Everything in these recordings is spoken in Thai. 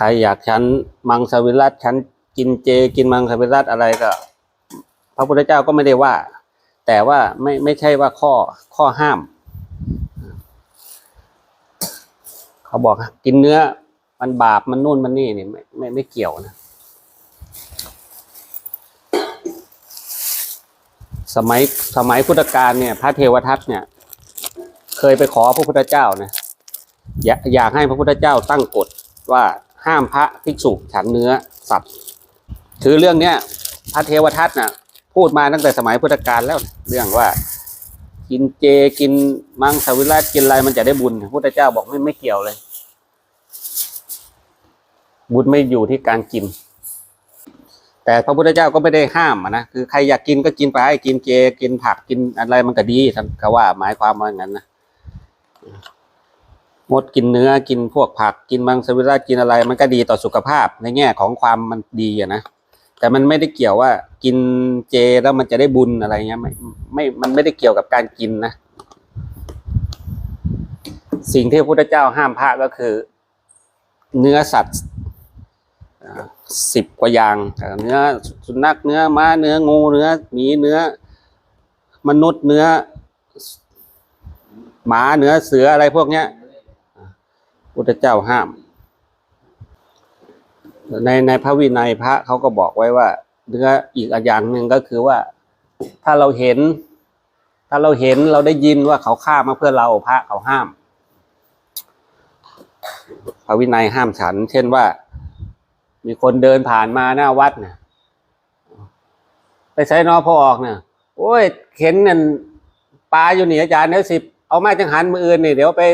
ใครอยากฉันมังสวิรัตฉันกินเจกินมังสวิรัตอะไรก็ พระพุทธเจ้าก็ไม่ได้ว่า แต่ว่าไม่ไม่ใช่ว่าข้อข้อห้าม เขาบอกกินเนื้อมันบาปมันนู่นมันนี่นี่ไม่ไม่ไม่เกี่ยวนะ สมัยสมัยพุทธกาลเนี่ย พระเทวทัตเนี่ย เคยไปขอพระพุทธเจ้านะอยากอยากให้พระพุทธเจ้าตั้งกฎว่า ห้ามพระภิกษุฉันเนื้อสัตว์คือเรื่องเนี้ยพระเทวทัตน่ะ พูดมาตั้งแต่สมัยพุทธกาลแล้ว เรื่องว่า กินเจกินมังสวิรัตกินอะไรมันจะได้บุญพระพุทธเจ้าบอกไม่ไม่เกี่ยวเลย บุญไม่อยู่ที่การกิน แต่พระพุทธเจ้าก็ไม่ได้ห้ามนะคือใครอยากกินก็กินไปกินเจกินผักกินอะไรมันก็ดีท่านเขาว่าหมายความว่าอย่างนั้นนะ งดกินเนื้อกินพวกผักกินมังสวิรัตกินอะไร มันก็ดีต่อสุขภาพในแง่ของความมันดีอะนะแต่มันไม่ได้เกี่ยวว่ากินเจแล้วมันจะได้บุญอะไรเงี้ยไม่ไม่มันไม่ได้เกี่ยวกับการกินนะ สิ่งที่พระพุทธเจ้าห้ามพระก็คือ เนื้อสัตว์สิบกว่าอย่างเอ่อเนื้อสุนัขเนื้อม้าเนื้องูเนื้อหมีเนื้อ มนุษย์เนื้อหมาเนื้อเสืออะไรพวกเนี้ย พุทธเจ้าห้าม ในในพระวินัยพระเขาก็บอกไว้ว่าเนื้ออีกอย่างหนึ่งก็คือว่า ถ้าเราเห็น ถ้าเราเห็นเราได้ยินว่าเขาฆ่ามาเพื่อเราพระเขาห้าม พระวินัยห้ามฉัน เช่นว่า มีคนเดินผ่านมาหน้าวัดเนี่ยไปใช้นอพอออกเนี่ยโอ้ยเข็นนั่นปลาอยู่นี่อาจารย์เดี๋ยวสิเอามาจังหันมืออื่นนี่เดี๋ยวไป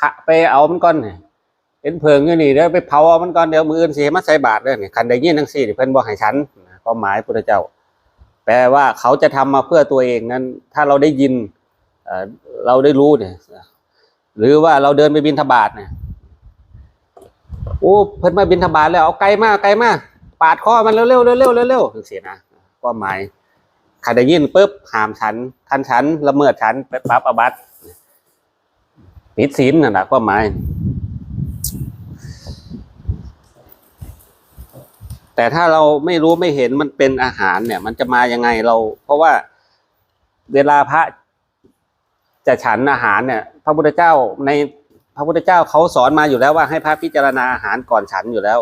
ขะไปเอามันก่อนเนี่ยเห็นเพิงอยู่นี่เดี๋ยวไปเผาเอามันก่อนเดี๋ยวมืออื่นสิให้มาใส่บาตรเลยนี่คันได้ยินทั้งสี่เพิ่นบอกให้ฉันก็หมายพุทธเจ้า แปลว่าเขาจะทำมาเพื่อตัวเองนั้น ถ้าเราได้ยินเอ่อเราได้รู้เนี่ยหรือว่าเราเดินไปบินทบาทเนี่ยโอ้เพิ่นมาบินทบาทแล้วเอาไกลมากไกลมากปาดคอมันเร็วๆเร็วๆเร็วๆเร็วๆถึงเสียนะก็หมายใครได้ยินปุ๊บหามฉันคันฉันละเมิดฉันไปปรับอาบัต ผิดศีลน่ะนแหละก็หมาย แต่ถ้าเราไม่รู้ไม่เห็นมันเป็นอาหารเนี่ย มันจะมายังไงเรา เพราะว่าเวลาพระจะฉันอาหารเนี่ย พระพุทธเจ้าในพระพุทธเจ้าเขาสอนมาอยู่แล้วว่าให้พระพิจารณาอาหารก่อนฉันอยู่แล้ว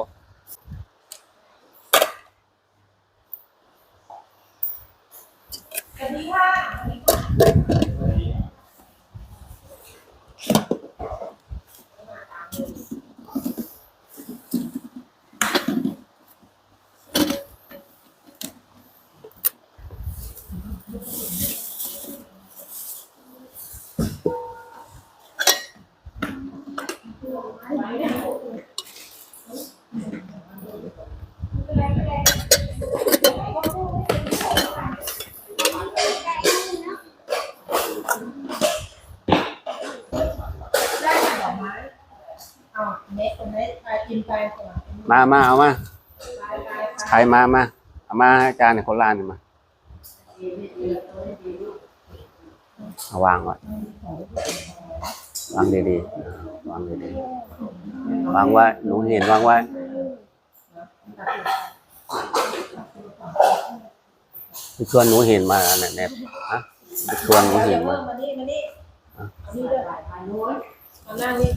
ได้ดอกไม้เอาเม็ดตรงนี้ไปกินไปก่อนมามาเอามาไปไปไปใครมามาเอามาให้อาจารย์ในคนลานนี่มาเอาวางไว้วางดีๆอ่าวางดีๆวางไว้หนูเห็นวางไว้ชวนหนูเห็นมาเนี่ยเนี่ยฮะ ไปชวนหนูเห็นมามานี่มานี่มานี่ด้วยถ่ายโน้นมานั่งนี่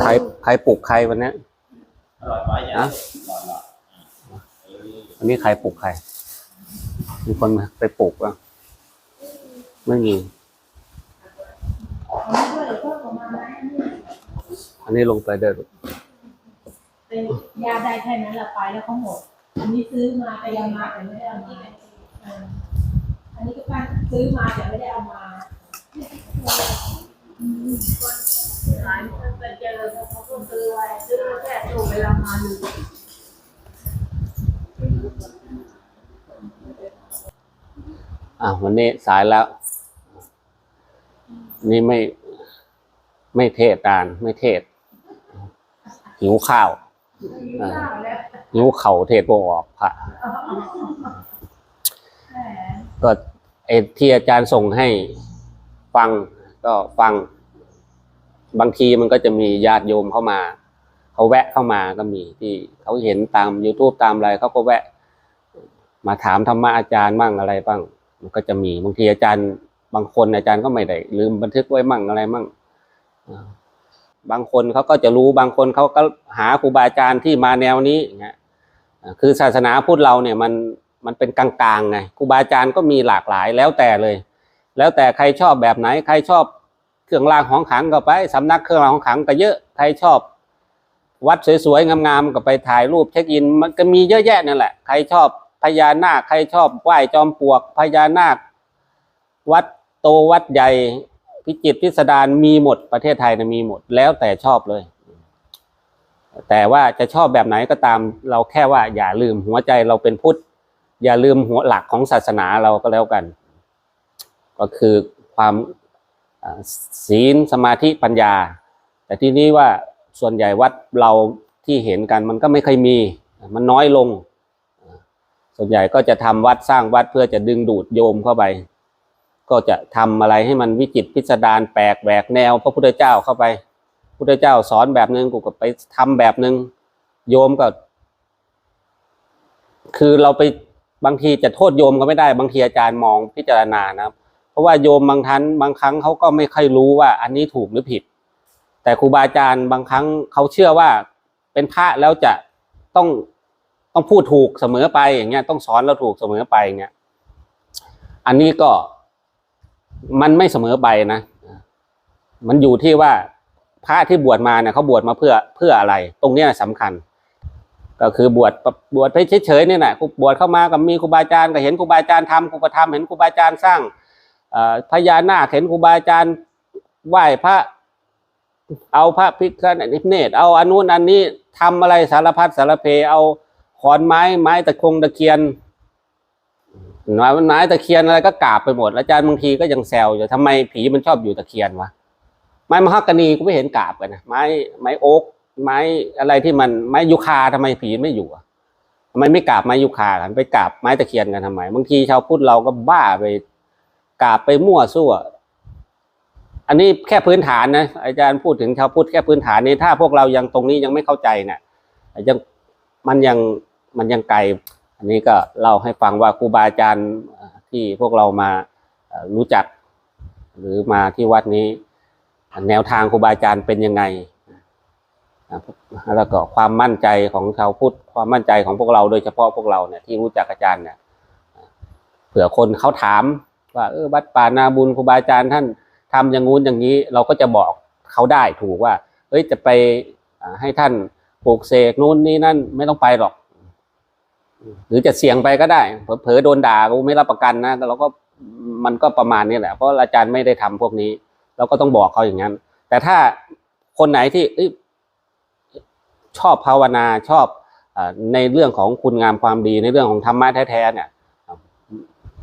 ใครใครปลุกใครวันเนี้ยอร่อยไหมเนี่ยฮะวันนี้ใครปลุกใคร มีคนไปปลุกอะ ไม่มีเอานี่ด้วยเดี๋ยวเพิ่มออกมาไหมอันนี้ลงไปเดินเป็นยาได้แค่นั้นละไปแล้วเขาหมด อันนี้ซื้อมาแต่ยังมาแต่ไม่ได้เอามาเอออันนี้ก็ป้าซื้อมาแต่ไม่ได้เอามาร้านเป็นเจริญเขาก็ซื้อไว้ซื้อแค่ถูกเวลามาหนึ่งอะวันนี้สายแล้ว นี่ไม่ไม่เทศตานไม่เทศ หิวข้าวหิวข้าวแล้วหนิ้วเข่าเทศบ่ออกพระแหมก็ไอ้ที่อาจารย์ส่งให้ฟังก็ฟัง บางทีมันก็จะมีญาติโยมเข้ามาเขาแวะเข้ามาก็มีที่เขาเห็นตาม youtube ตามอะไรเขาก็แวะ มาถามธรรมะอาจารย์บ้างอะไรบ้าง มันก็จะมีบางทีอาจารย์ บางคนอาจารย์ก็ไม่ได้ลืมบันทึกไว้มั่งอะไรมั่งบางคนเขาก็จะรู้บางคนเขาก็หาครูบาอาจารย์ที่มาแนวนี้อย่างเงี้ยอ่าคือศาสนาพุทธเราเนี่ยมันมันเป็นกลางๆไงครูบาอาจารย์ก็มีหลากหลายแล้วแต่เลย แล้วแต่ใครชอบแบบไหน ใครชอบเครื่องรางของขังก็ไปสำนักเครื่องรางของขังก็เยอะใครชอบ วัดสวยๆงามๆก็ไปถ่ายรูปเช็คอิน มันก็มีเยอะแยะนั่นแหละใครชอบพญานาคใครชอบไหว้จอมปลวกพญานาค วัด โตวัดใหญ่พิจิตรพิสดารมีหมดประเทศไทยนะมีหมดแล้วแต่ชอบเลย แต่ว่าจะชอบแบบไหนก็ตาม เราแค่ว่าอย่าลืมหัวใจเราเป็นพุทธ อย่าลืมหัวหลักของศาสนาเราก็แล้วกัน ก็คือความศีลสมาธิปัญญา แต่ที่นี้ว่าส่วนใหญ่วัดเราที่เห็นกันมันก็ไม่เคยมี มันน้อยลง ส่วนใหญ่ก็จะทำวัดสร้างวัดเพื่อจะดึงดูดโยมเข้าไป ก็จะทำอะไรให้มันวิจิตพิสดารแปลกแหวกแนวพระพุทธเจ้าเข้าไปพุทธเจ้าสอนแบบนึงกูก็ไปทำแบบนึงโยมก็ คือเราไปบางทีจะโทษโยมก็ไม่ได้บางทีอาจารย์มองพิจารณานะครับ เพราะว่าโยมบางท่านบางครั้งเขาก็ไม่ค่อยรู้ว่า อันนี้ถูกหรือผิด แต่ครูบาอาจารย์บางครั้งเขาเชื่อว่าเป็นพระแล้วจะต้องต้องพูดถูกเสมอไปอย่างเงี้ยต้องสอนเราถูกเสมอไปอย่างเงี้ยอันนี้ก็ มันไม่เสมอไปนะมันอยู่ที่ว่าพระที่บวชมาเนี่ยเขาบวชมาเพื่อเพื่ออะไร ตรงนี้ยสำคัญ ก็คือบวชบวชไปเฉยๆเนี่ยแหละบวชเข้ามากับมีครูบาอาจารย์ก็เห็นครูบาอาจารย์ทำครูก็ทำเห็นครูบาอาจารย์สร้างพญานาคเห็นครูบาอาจารย์ไหว้พระเอาพระพิฆเนศเอาอนนู้นอันนี้ทำอะไรสารพัดสารเพเอาขอนไม้ไม้ตะคงตะเคียน ไม้ไม้ตะเคียนอะไรก็กราบไปหมดอาจารย์บางทีก็ยังแซวอยู่ทำไมผีมันชอบอยู่ตะเคียนวะไม้มะฮักกานีก็ไม่เห็นกราบกันนะไม้ไม้โอ๊กไม้อะไรที่มันไม้ยูคาทำไมผีไม่อยู่อะทำไมไม่กราบไม้ยูคากันไปกราบไม้ตะเคียนกันทำไม บางทีชาวพุทธเราก็บ้าไปกราบไปมั่วซั่วอันนี้แค่พื้นฐานนะอาจารย์พูดถึงชาวพุทธแค่พื้นฐานนี้ถ้าพวกเรายังตรงนี้ยังไม่เข้าใจเนี่ยยังมันยังมันยังไกล อันนี้ก็เล่าให้ฟังว่าครูบาอาจารย์ที่พวกเรามารู้จัก หรือมาที่วัดนี้ แนวทางครูบาอาจารย์เป็นยังไงแล้วก็ความมั่นใจของชาวพุทธความมั่นใจของพวกเราโดยเฉพาะพวกเราเนี่ยที่รู้จักอาจารย์เนี่ยเผื่อคนเขาถาม ว่าเออวัดป่านาบุญครูบาอาจารย์ท่านทำอย่างงู้นอย่างนี้ เราก็จะบอกเขาได้ถูกว่าเฮ้ยจะไปให้ท่านปลูกเสกนู้นนี่นั่นไม่ต้องไปหรอก หรือจะเสี่ยงไปก็ได้เผลอโดนด่ากูไม่รับประกันนะเราก็มันก็ประมาณนี้แหละเพราะอาจารย์ไม่ได้ทำพวกนี้ เราก็ต้องบอกเขาอย่างนั้น แต่ถ้าคนไหนที่ชอบภาวนาชอบอในเรื่องของคุณงามความดีในเรื่องของธรรมะแท้ๆเนี่ย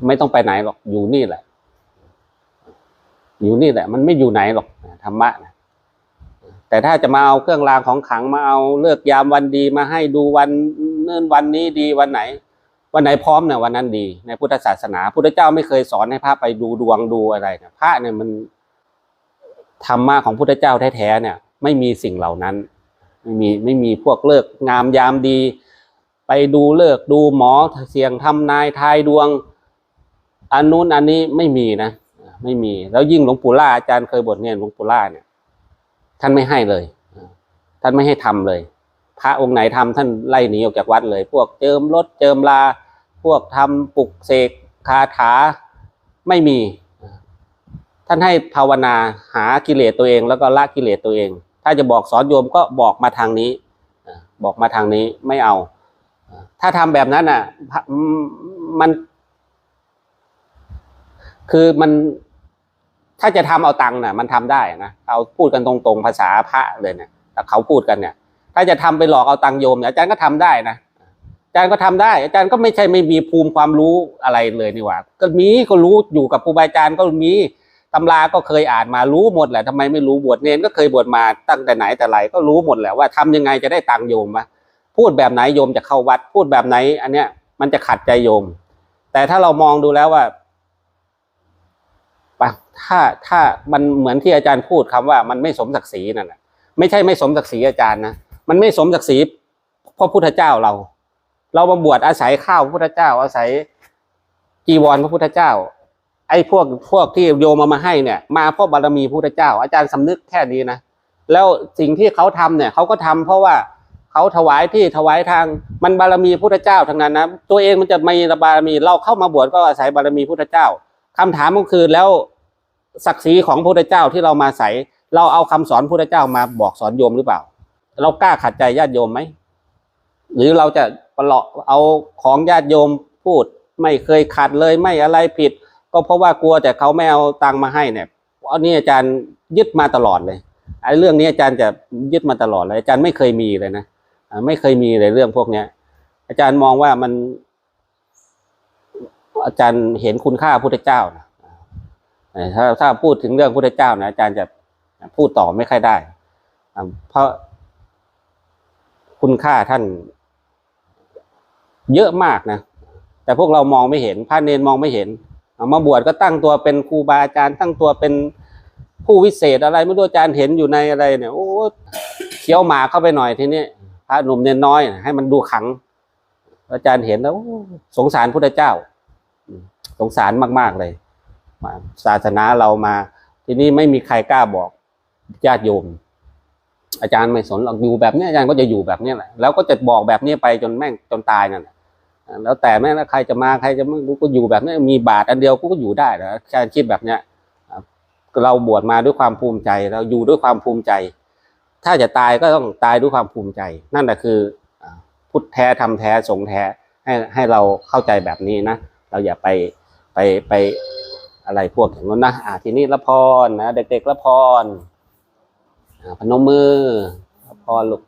ไม่ต้องไปไหนหรอกอยู่นี่แหละ อยู่นี่แหละ มันไม่อยู่ไหนหรอกธรรมะนะแต่ถ้าจะมาเอาเครื่องรางของขลังมาเอาเลือกยามวันดีมาให้ดูวัน เนื่นวันนี้ดีวันไหน วันไหนพร้อมเนี่ยวันนั้นดี ในพุทธศาสนาพุทธเจ้าไม่เคยสอนให้พระไปดูดวงดูอะไรนะพระเนี่ยมันธรรมะของพุทธเจ้าแท้ๆเนี่ย ไม่มีสิ่งเหล่านั้น ไม่มีไม่มีพวกเลิกงามยามดี ไปดูเลิกดูหมอเสียงทำนายทายดวงอันนู้นอันนี้ไม่มีนะไม่มี แล้วยิ่งหลวงปู่ล่าอาจารย์เคยบทเรียนหลวงปู่ล่าเนี่ย ท่านไม่ให้เลย ท่านไม่ให้ทำเลย พระองค์ไหนทำท่านไล่หนีออกจากวัดเลย พวกเจิมรถเจิมลา พวกทำปลุกเสกคาถาไม่มี ท่านให้ภาวนาหากิเลสตัวเอง แล้วก็ละกิเลสตัวเอง ถ้าจะบอกสอนโยมก็บอกมาทางนี้บอกมาทางนี้ไม่เอา ถ้าทำแบบนั้นอะมัน คือมันถ้าจะทำเอาตังค์น่ะ มันทำได้นะเอาพูดกันตรงๆภาษาพระเลยเนี่ยแต่เขาพูดกันเนี่ย ถ้าจะทำไปหลอกเอาตังโยมเนี่ยอาจารย์ก็ทำได้นะอาจารย์ก็ทำได้ อาจารย์ก็ไม่ใช่ไม่มีภูมิความรู้อะไรเลยนี่หว่า ก็มีก็รู้อยู่กับครูบาอาจารย์ก็มีตำราก็เคยอ่านมารู้หมดแหละทำไมไม่รู้บวชเนนก็เคยบวชมาตั้งแต่ไหนแต่ไรก็รู้หมดแหละว่าทำยังไงจะได้ตังโยมวะพูดแบบไหนโยมจะเข้าวัด พูดแบบไหน อันเนี้ยมันจะขัดใจโยม แต่ถ้าเรามองดูแล้วว่าถ้าถ้ามันเหมือนที่อาจารย์พูดคำว่ามันไม่สมศักดิ์ศรีนั่นแหละไม่ใช่ไม่สมศักดิ์ศรีอาจารย์นะ มันไม่สมศักดิ์ศรีพระพุทธเจ้าเรา เรามาบวชอาศัยข้าวพระพุทธเจ้า อาศัยจีวรพระพุทธเจ้า ไอ้พวกพวกที่โยมามาให้เนี่ย มาเพราะบารมีพระพุทธเจ้า อาจารย์สำนึกแค่นี้นะแล้วสิ่งที่เขาทำเนี่ยเขาก็ทำเพราะว่าเขาถวายที่ถวายทางมันบารมีพุทธเจ้าทั้งนั้นนะตัวเองมันจะมีบารมีเราเข้ามาบวชก็อาศัยบารมีพุทธเจ้าคำถามก็คือแล้วศักดิ์ศรีของพระพุทธเจ้าที่เรามาใส่เราเอาคำสอนพระพุทธเจ้ามาบอกสอนโยมหรือเปล่า เรากล้าขัดใจญาติโยมไหมหรือเราจะประหลาะเอาของญาติโยมพูด ไม่เคยขัดเลยไม่อะไรผิด ก็เพราะว่ากลัวแต่เขาไม่เอาตังค์มาให้เนี่ยอันนี้อาจารย์ยึดมาตลอดเลยไอ้เรื่องนี้อาจารย์จะยึดมาตลอดเลย อาจารย์ไม่เคยมีเลยนะไม่เคยมีเลยเรื่องพวกเนี้ย อาจารย์มองว่ามัน อาจารย์เห็นคุณค่าพุทธเจ้านะถ้าถ้าพูดถึงเรื่องพุทธเจ้านะอาจารย์จะพูดต่อไม่ค่อยได้เพราะ คุณค่าท่าน เยอะมากนะ แต่พวกเรามองไม่เห็นพระเนนมองไม่เห็นมาบวชก็ตั้งตัวเป็นครูบาอาจารย์ ตั้งตัวเป็นผู้วิเศษอะไรไม่รู้อาจารย์เห็นอยู่ในอะไรเนี่ยโอ้เคี้ยวหมาเข้าไปหน่อยทีนี้พระหนุ่มเนนน้อย ให้มันดูขัง อาจารย์เห็นแล้วสงสารพุทธเจ้า สงสารมากๆเลยศาสนาเรามา ทีนี้ไม่มีใครกล้าบอกญาติโยม อาจารย์ไม่สนหรอกอยู่แบบนี้อาจารย์ก็จะอยู่แบบนี้แหละแล้วก็จะบอกแบบนี้ไปจนแม่งจนตายนั่นแหละแล้วแต่แม่งใครจะมาใครจะไม่รู้ก็อยู่แบบนี้มีบาทอันเดียวกูก็อยู่ได้นะอาจารย์คิดแบบเนี้ยเราบวชมาด้วยความภูมิใจ เราอยู่ด้วยความภูมิใจ ถ้าจะตายก็ต้องตายด้วยความภูมิใจ นั่นแหละคือพุทธแท้ทำแท้สงแท้ให้ให้เราเข้าใจแบบนี้นะเราอย่าไปไปไปอะไรพวกอย่างนั้นนะอ่าทีนี้ละพรนะเด็กๆละพร พนมมือพอลูก